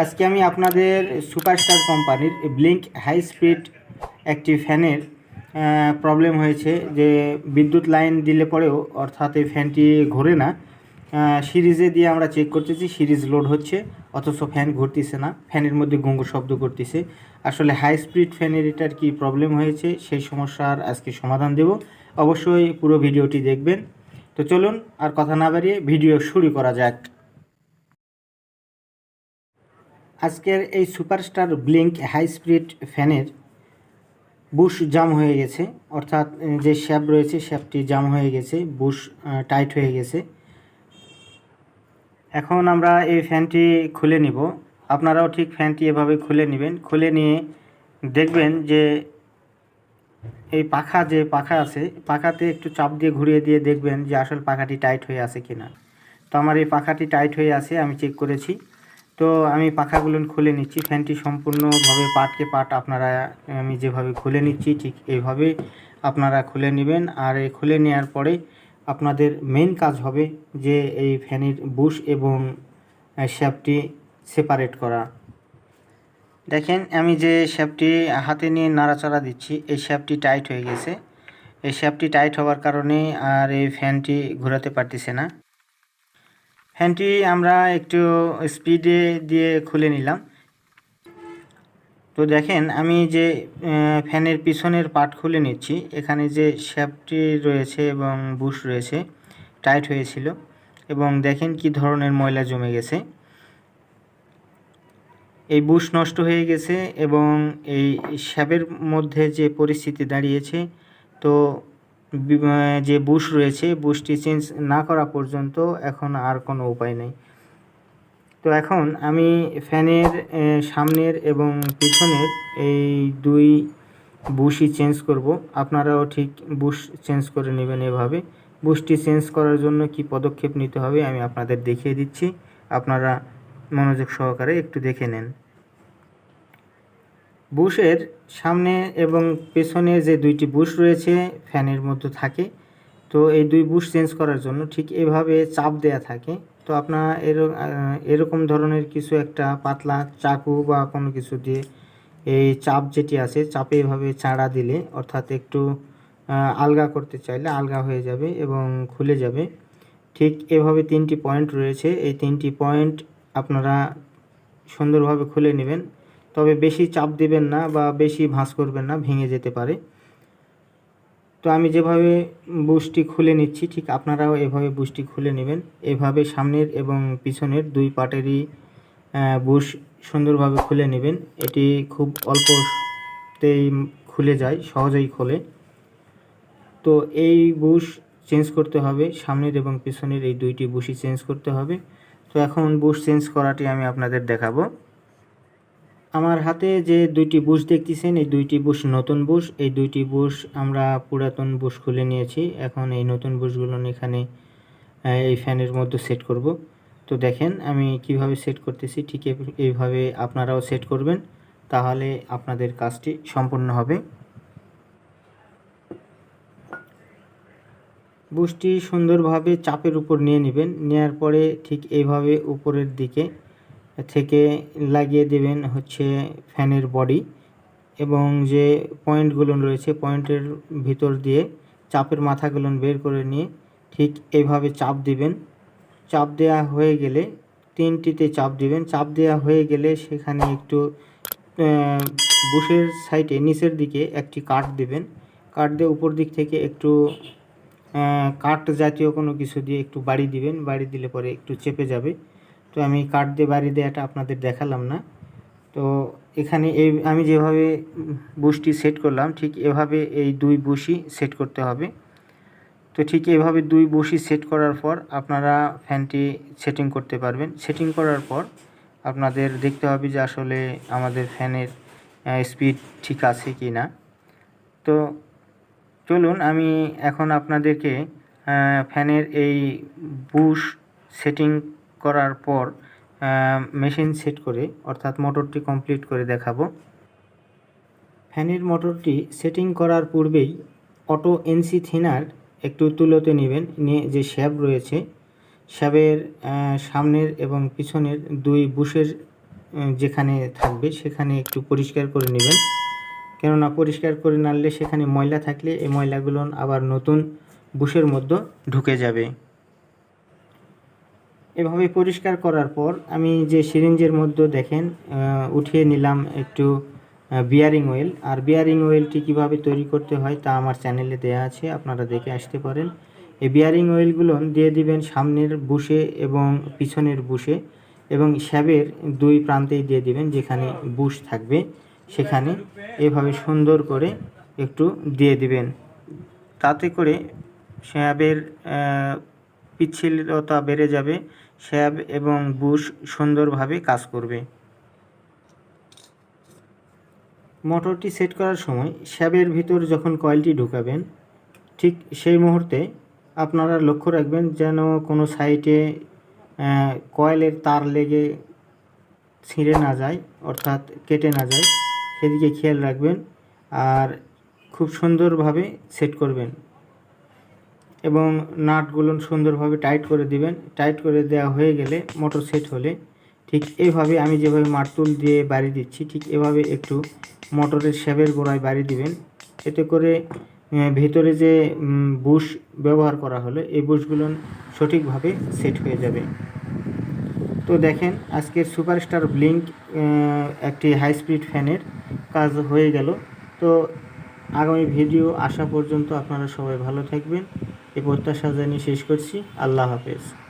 আজকে আমি আপনাদের সুপারস্টার কোম্পানির ব্লিঙ্ক হাই স্পিড একটি ফ্যানের প্রবলেম হয়েছে যে বিদ্যুৎ লাইন দিলে পরেও অর্থাৎ এই ফ্যানটি ঘোরে না। সিরিজে দিয়ে আমরা চেক করতেছি, সিরিজ লোড হচ্ছে, অথচ ফ্যান ঘুরতেছে না, ফ্যানের মধ্যে গঙ্গুর শব্দ করতেছে। আসলে হাই স্পিড ফ্যানের এটার কি প্রবলেম হয়েছে, সেই সমস্যার আজকে সমাধান দেব। অবশ্যই পুরো ভিডিওটি দেখবেন। তো চলুন আর কথা না বাড়িয়ে ভিডিও শুরু করা যাক। আজকের এই সুপারস্টার ব্লিঙ্ক হাই স্পিড ফ্যানের বুশ জাম হয়ে গেছে, অর্থাৎ যে শ্যাপ রয়েছে শ্যাপটি জাম হয়ে গেছে, বুশ টাইট হয়ে গেছে। এখন আমরা এই ফ্যানটি খুলে নিব। আপনারাও ঠিক ফ্যানটি এভাবে খুলে নেবেন। খুলে নিয়ে দেখবেন যে এই পাখা যে পাখা আছে, পাখাতে একটু চাপ দিয়ে ঘুরিয়ে দিয়ে দেখবেন যে আসল পাখাটি টাইট হয়ে আছে কিনা। তো আমার এই পাখাটি টাইট হয়ে আছে, আমি চেক করেছি। তো আমি পাখাগুলো খুলে নিচ্ছি। ফ্যানটি সম্পূর্ণভাবে পাটকে পাট আপনারা, আমি যেভাবে খুলে নিচ্ছি, ঠিক এইভাবে আপনারা খুলে নেবেন। আর এই খুলে নেওয়ার পরে আপনাদের মেন কাজ হবে যে এই ফ্যানের বুশ এবং শ্যাপটি সেপারেট করা। দেখেন, আমি যে শ্যাপটি হাতে নিয়ে নাড়াচাড়া দিচ্ছি, এই শ্যাপটি টাইট হয়ে গেছে। এই শ্যাপটি টাইট হওয়ার কারণে আর এই ফ্যানটি ঘোরাতে পারতেছে না। ফ্যানটি আমরা একটু স্পিডে দিয়ে খুলে নিলাম। তো দেখেন, আমি যে ফ্যানের পিছনের পার্ট খুলে নিচ্ছি, এখানে যে শ্যাপটি রয়েছে এবং বুশ রয়েছে, টাইট হয়েছিল এবং দেখেন কি ধরনের ময়লা জমে গেছে। এই বুশ নষ্ট হয়ে গেছে এবং এই শ্যাপের মধ্যে যে পরিস্থিতি দাঁড়িয়েছে, তো যে বুশ রয়েছে বুশটি চেঞ্জ না করা পর্যন্ত এখন আর কোনো উপায় নেই। তো এখন আমি ফ্যানের সামনের এবং পিছনের এই দুই বুশই চেঞ্জ করব। আপনারাও ঠিক বুশ চেঞ্জ করে নেবেন এভাবে। বুশটি চেঞ্জ করার জন্য কি পদক্ষেপ নিতে হবে আমি আপনাদের দেখিয়ে দিচ্ছি। আপনারা মনোযোগ সহকারে একটু দেখে নেন। বুশের সামনে এবং পেছনে যে দুইটি বুশ রয়েছে, ফ্যানের মধ্যে থাকে। তো এই দুই বুশ চেঞ্জ করার জন্য ঠিক এভাবে চাপ দেয়া থাকে। তো আপনার এরকম ধরনের কিছু একটা পাতলা চাকু বা কোনো কিছু দিয়ে এই চাপ যেটি আছে, চাপে এভাবে চাড়া দিলে, অর্থাৎ একটু আলগা করতে চাইলে আলগা হয়ে যাবে এবং খুলে যাবে। ঠিক এভাবে তিনটি পয়েন্ট রয়েছে। এই তিনটি পয়েন্ট আপনারা সুন্দরভাবে খুলে নেবেন। তবে বেশি চাপ দিবেন না বা বেশি ভাঁজ করবেন না, ভেঙে যেতে পারে। তো আমি যেভাবে বুশটি খুলে নিচ্ছি, ঠিক আপনারাও এভাবে বুশটি খুলে নেবেন। এভাবে সামনের এবং পিছনের দুই পাটেরই বুশ সুন্দরভাবে খুলে নেবেন। এটি খুব অল্পতেই খুলে যায়, সহজেই খোলে। তো এই বুশ চেঞ্জ করতে হবে, সামনের এবং পিছনের এই দুইটি বুশই চেঞ্জ করতে হবে। তো এখন বুশ চেঞ্জ করাটি আমি আপনাদের দেখাবো। আমার হাতে যে দুইটি বুশ দেখতেছেন, এই দুইটি বুশ নতুন বুশ, এই দুইটি বুশ আমরা পুরাতন বুশ খুলে নিয়েছি। এখন এই নতুন বুশগুলো এখানে এই ফ্যানের মধ্যে সেট করব। তো দেখেন, আমি কীভাবে সেট করতেছি, ঠিক এই- এইভাবে আপনারাও সেট করবেন, তাহলে আপনাদের কাজটি সম্পূর্ণ হবে। বুশটি সুন্দরভাবে চাপের উপর নিয়ে নেবেন, নেয়ার পরে ঠিক এইভাবে উপরের দিকে থেকে লাগিয়ে দেবেন হচ্ছে ফ্যানের বডি এবং যে পয়েন্টগুলো রয়েছে, পয়েন্টের ভিতর দিয়ে চাপের মাথাগুলো বের করে নিয়ে ঠিক এইভাবে চাপ দিবেন। চাপ দেওয়া হয়ে গেলে তিনটিতে চাপ দিবেন। চাপ দেওয়া হয়ে গেলে সেখানে একটু বুশের সাইডে, নিচের দিকে একটি কাঠ দিবেন। কাঠ দিয়ে উপর দিক থেকে একটু কাঠ জাতীয় কোনো কিছু দিয়ে একটু বাড়ি দিবেন। বাড়ি দিলে পরে একটু চেপে যাবে। তো আমি কাঠ দিয়ে বাড়ি দেওয়াটা আপনাদের দেখালাম না। তো এখানে এই, আমি যেভাবে বুশটি সেট করলাম, ঠিক এভাবে এই দুই বুশই সেট করতে হবে। তো ঠিক এভাবে দুই বুশি সেট করার পর আপনারা ফ্যানটি সেটিং করতে পারবেন। সেটিং করার পর আপনাদের দেখতে হবে যে আসলে আমাদের ফ্যানের স্পিড ঠিক আছে কি না তো চলুন, আমি এখন আপনাদেরকে ফ্যানের এই বুশ সেটিং করার পর মেশিন সেট করে, অর্থাৎ মোটরটি কমপ্লিট করে দেখাবো। ফ্যানের মোটরটি সেটিং করার পূর্বেই অটো এনসি থিনার একটু তুলোতে নেবেন, নিয়ে যে শ্যাব রয়েছে শ্যাবের সামনের এবং পিছনের দুই বুশের যেখানে থাকবে, সেখানে একটু পরিষ্কার করে নেবেন। কেননা পরিষ্কার করে নাড়লে সেখানে ময়লা থাকলে এই ময়লাগুলো আবার নতুন বুশের মধ্যে ঢুকে যাবে। এভাবে পরিষ্কার করার পর আমি যে সিরিঞ্জের মধ্যে দেখেন উঠিয়ে নিলাম একটু বিয়ারিং অয়েল আর বিয়ারিং অয়েলটি কীভাবে তৈরি করতে হয় তা আমার চ্যানেলে দেওয়া আছে, আপনারা দেখে আসতে পারেন। এই বিয়ারিং অয়েলগুলো দিয়ে দিবেন সামনের বুশে এবং পিছনের বুশে এবং শ্যাবের দুই প্রান্তেই দিয়ে দিবেন যেখানে বুশ থাকবে, সেখানে এভাবে সুন্দর করে একটু দিয়ে দিবেন। তাতে করে শ্যাবের পিচ্ছিলতা বেড়ে যাবে শ্যাব এবং বুশ সুন্দরভাবে কাজ করবে। মোটরটি সেট করার সময় শ্যাবের ভিতর যখন কয়েলটি ঢুকাবেন ঠিক সেই মুহূর্তে আপনারা লক্ষ্য রাখবেন যেন কোনো আহ, কয়েলের তার লেগে ছিঁড়ে না যায় অর্থাৎ কেটে না যায়। সেদিকে খেয়াল রাখবেন আর খুব সুন্দরভাবে সেট করবেন। এবং নাটগুলো সুন্দরভাবে টাইট করে দিবেন। টাইট করে দেওয়া হয়ে গেলে মোটর সেট হলে ঠিক এইভাবে আমি যেভাবে মারতুল দিয়ে বাড়ি দিচ্ছি, ঠিক এভাবে একটু মোটরের শ্যাবের গোড়ায় বাড়ি দিবেন। এতে করে ভেতরে যে বুশ ব্যবহার করা হলো, এই বুশগুলো সঠিকভাবে সেট হয়ে যাবে। তো দেখেন, আজকের সুপারস্টার ব্লিঙ্ক একটি হাই স্পিড ফ্যানের কাজ হয়ে গেল। তো আগামী ভিডিও আসা পর্যন্ত আপনারা সবাই ভালো থাকবেন। এই প্রত্যাশা জানিয়ে শেষ করছি। আল্লাহ হাফেজ।